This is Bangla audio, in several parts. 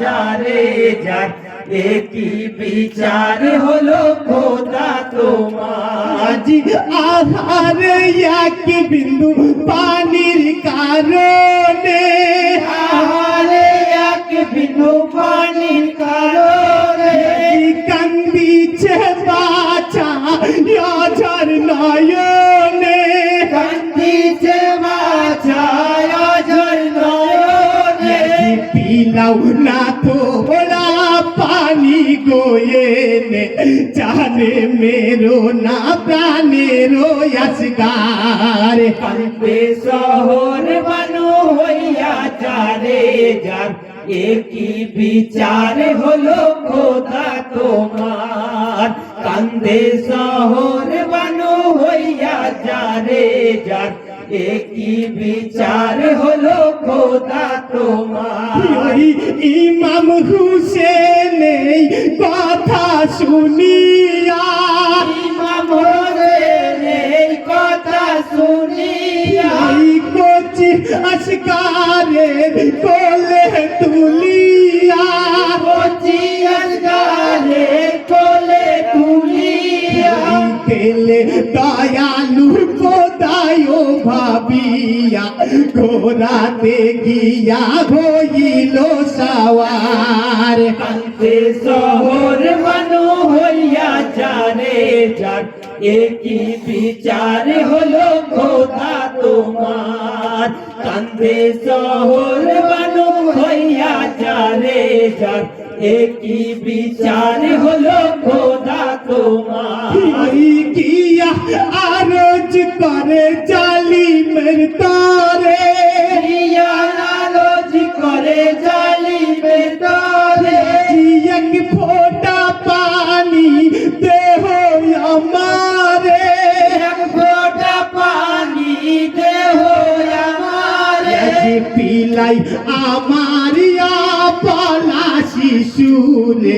যারে যার একই বিচার হলো খোদা তোমার আজি আহারে এক বিন্দু পানির কারণে গোয়েনে জানে মেরো না প্রাণেরো আসগার কান্দে শহর বানু হইয়া যারে যার একই বিচার হলো খোদা তোমার কান্দে শহর বানু হইয়া যারে যার একই বিচার হলো খোদা তোমার। ইমাম হুসেন কথা শুনিয়া। ইমাম হোসেন কথা শুনিয়া। কচি আসকারের কোলে তুলিয়া। কচিয়ার গালে কোলে তুলিয়া। তেলে দয়ালু ঘোরাতে গিয়া হইল সাওয়ার। কান্তে শহর মানু হইয়া জানে যার। একই বিচার হলো খোদা তোমার। কান্দে শহর মানু হইয়া জানে যার। একই বিচার হলো খোদা তোমার। কিয়া আরজ করে জালিমের তরে। ইয়া আলোচ করে জালিমে তরে। এক ফোটা পানি দেহ আমারে। এক ফোঁটা পানি দেহ আমারে। পিলাই আমারিয়া পালা শিশুরে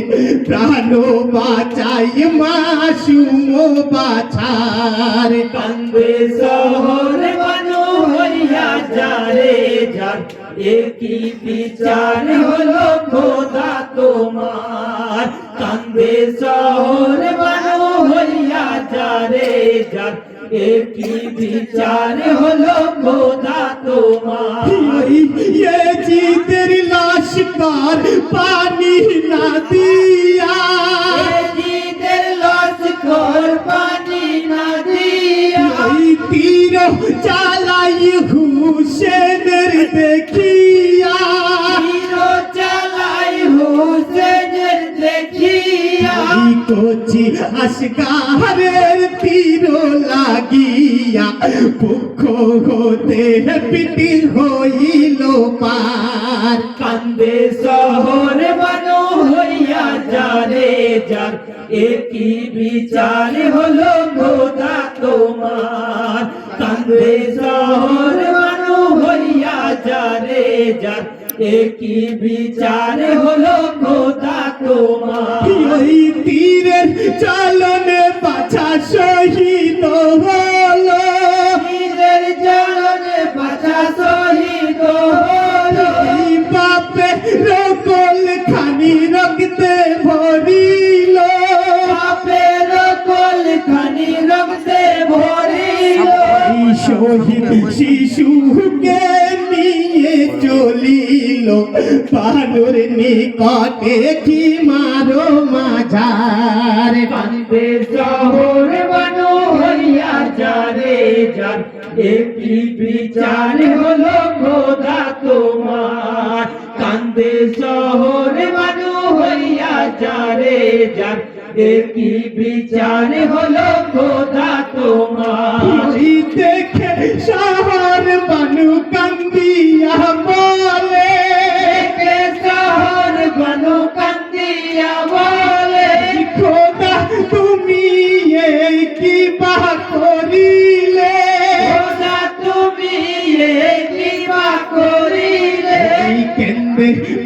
প্রাণ বাঁচাই মাসুম বাছার কান্দে শহর বানু হইয়া যারে যার একই বিচার হলো খোদা তোমার কান্দে শহর বানু হইয়া যারে যার একই বিচার হলো খোদা তোমার ये जीतर लाश कार শিকার পানি না দিয়া। পানি না দিয়া। তীর চালাই ঘুষের দেখি। কচি আসগারের তীর লাগিয়া পক্ষ হতে পিটি হইল পার। কান্দে শহর বানো হইয়া যারে যার। একই বিচার হলো খোদা তোমার। কান্দে শহর বানো হইয়া যারে যার। একই বিচার হলো খোদা তোমার? ওই তীরের চালনে বাছা শহীদ হলো? নিজের জননে বাছা শহীদ হলো। বাপে রকল খানি রক্তে ভরিল। বাপের কোল খানি রক্তে ভরিল। শহীদ নিয়ে চলিল পানুর নিকটে কি মারো মাঝার কান্দে শহর বানো হইয়া যারে যার। একই বিচার হলো খোদা তোমার। কান্দে শহর বানো হইয়া যারে যার। একই বিচার হলো খোদা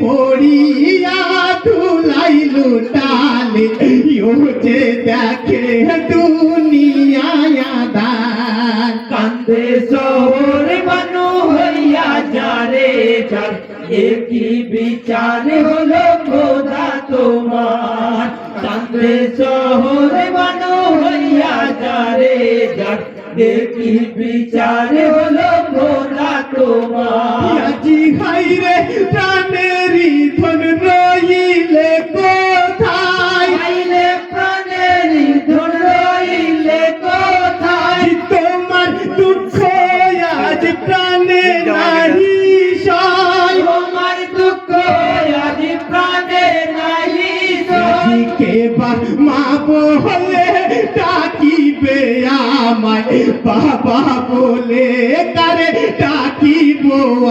পড়িয়া ধুলাই লুটালে যে দেখে দুনিয়ায় আদার কান্দে শহর বানু হইয়া যারে যার একই বিচার হলো খোদা তোমার? কান্দে শহর বানো হইয়া যারে যার একই বিচার হলো খোদা তোমার? আজি হাইরে প্রাণেরই ধন রইলে কোথায়? আইলে প্রাণের ধন রইলে কোথায়? তোমার দুঃখ আজ প্রাণে নাহি তোমার দুঃখ আজ প্রাণে নাহি কে বা মা বলে ডাকিবে আমায় বাবা বলে কারে ডাকিব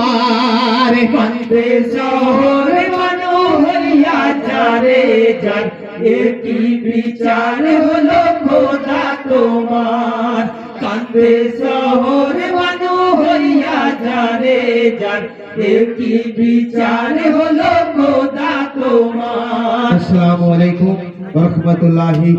আরে কান্দে শহর মানো হইয়া যারে যার একই বিচার হলো খোদা তোমার কান্দে শহর মানো হইয়া যারে যার একই বিচার হলো খোদা তোমার আসসালামু আলাইকুম রহমতুল্লাহি